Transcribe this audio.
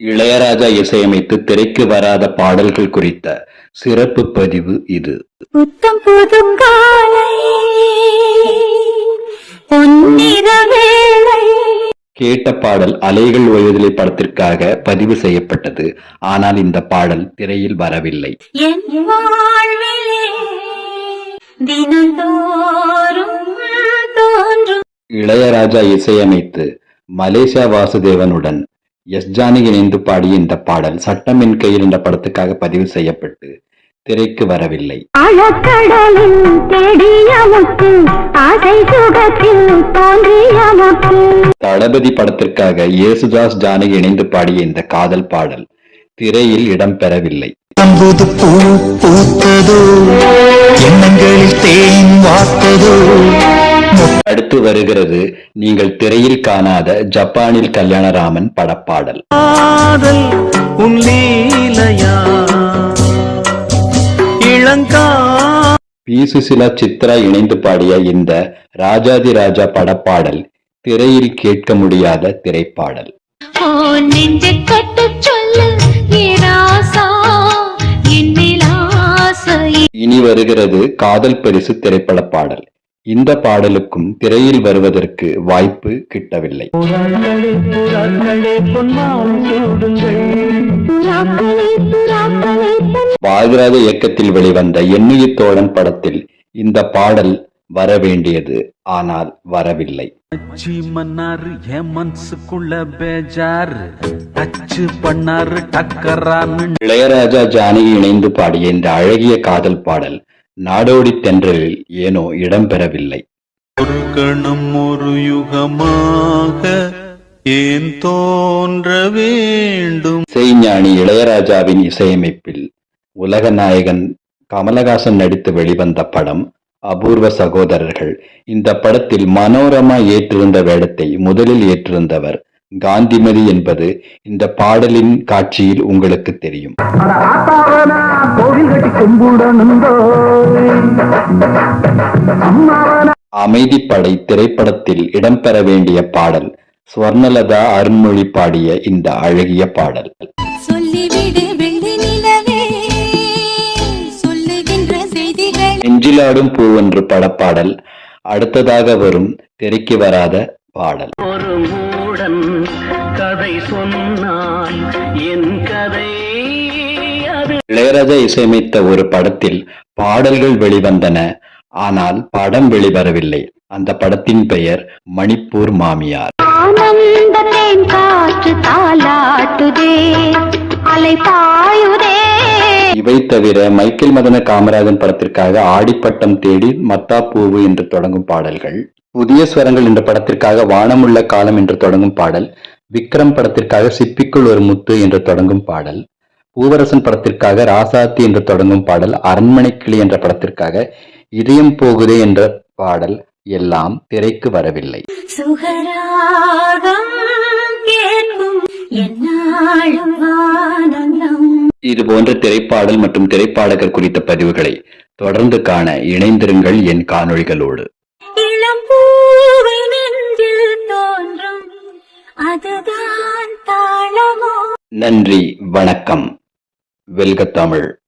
இளையராஜா இசையமைத்து திரைக்கு வராத பாடல்கள் குறித்த சிறப்பு பதிவு இது. புத்தம் புது காலை பொன்னிற வேளை கேட்ட பாடல் அலைகள் ஓய்வதில்லை படத்திற்காக பதிவு செய்யப்பட்டது. ஆனால் இந்த பாடல் திரையில் வரவில்லை. இளையராஜா இசையமைத்து மலேசியா வாசுதேவனுடன் எஸ். ஜானகி இணைந்து பாடிய இந்த பாடல் சட்டமின் கையில் என்ற படத்துக்காக பதிவு செய்யப்பட்டு திரைக்கு வரவில்லை. தளபதி படத்திற்காக இயேசுதாஸ் ஜானகி இணைந்து பாடிய இந்த காதல் பாடல் திரையில் இடம்பெறவில்லை. அம்புது பூ பூத்ததோ எண்ணங்களில் தேன் வார்த்ததோ. அடுத்து வருகிறது. நீங்கள் திரையில் காணாத ஜப்பானில் கல்யாணராமன் படப்பாடல். பி சுசிலா சித்ரா இணைந்து பாடிய இந்த ராஜாதி ராஜா படப்பாடல் திரையில் கேட்க முடியாத திரைப்பாடல். இனி வருகிறது காதல் பரிசு திரைப்பட பாடல். இந்த பாடலுக்கும் திரையில் வருவதற்கு வாய்ப்பு கிட்டவில்லை. பாரதிராஜ இயக்கத்தில் வெளிவந்த எண்ணுயிர் தோழன் படத்தில் இந்த பாடல் வர வேண்டியது ஆனால் வரவில்லை. அச்சி மன்னாரு என் மனசுக்குள்ள பேஜாரு. டச்சு பண்ணாரு டக்கரான்னு. இளையராஜா ஜானகி இணைந்து பாடிய இந்த அழகிய காதல் பாடல் நாடோடி தென்றலில் ஏனோ இடம்பெறவில்லை. ஒரு கணம் ஒரு யுகமாக ஏன் தோன்ற வேண்டும்? இசைஞானி இளையராஜாவின் இசையமைப்பில் உலக நாயகன் கமலஹாசன் நடித்து வெளிவந்த படம் அபூர்வ சகோதரர்கள் இந்த படத்தில் மனோரமா ஏற்றிருந்த வேடத்தை முதலில் ஏற்றிருந்தவர் காந்திமதி என்பது இந்த பாடலின் காட்சியில் உங்களுக்கு தெரியும். அமைதிப்படை திரைப்படத்தில் இடம்பெற வேண்டிய பாடல் ஸ்வர்ணலதா அருண்மொழி பாடிய இந்த அழகிய பாடல். சொல்லிவிடு வெள்ளி நிலவே சொல்லுகின்ற செய்திகள் நெஞ்சிலாடும் பூவென்று படப்பாடல் அடுத்ததாக வரும் திரைக்கு வராத பாடல். ஒரு மூடன் கதை சொன்னான் என் கதை இளையராஜா இசையமைத்த ஒரு படத்தில் பாடல்கள் வெளிவந்தன. ஆனால் படம் வெளிவரவில்லை. அந்த படத்தின் பெயர் மணிப்பூர் மாமியார். இவை தவிர மைக்கேல் மதன காமராஜன் படத்திற்காக ஆடிப்பட்டம் தேடி மத்தா பூவு என்று தொடங்கும் பாடல்கள் புதிய ஸ்வரங்கள் என்ற படத்திற்காக வானமுள்ள காலம் என்று தொடங்கும் பாடல் விக்ரம் படத்திற்காக சிப்பிக்குள் ஒரு முத்து என்று தொடங்கும் பாடல் பூவரசன் படத்திற்காக ராசாத்தி என்று தொடங்கும் பாடல் அரண்மனை கிளி என்ற படத்திற்காக இதயம் போகுதே என்ற பாடல் எல்லாம் திரைக்கு வரவில்லை. இது போன்ற திரைப்பாடல் மற்றும் திரைப்பாடகர் குறித்த பதிவுகளை தொடர்ந்து காண இணைந்திருங்கள் என் காணொளிகளோடு. நன்றி வணக்கம். வெல்க தமிழ்.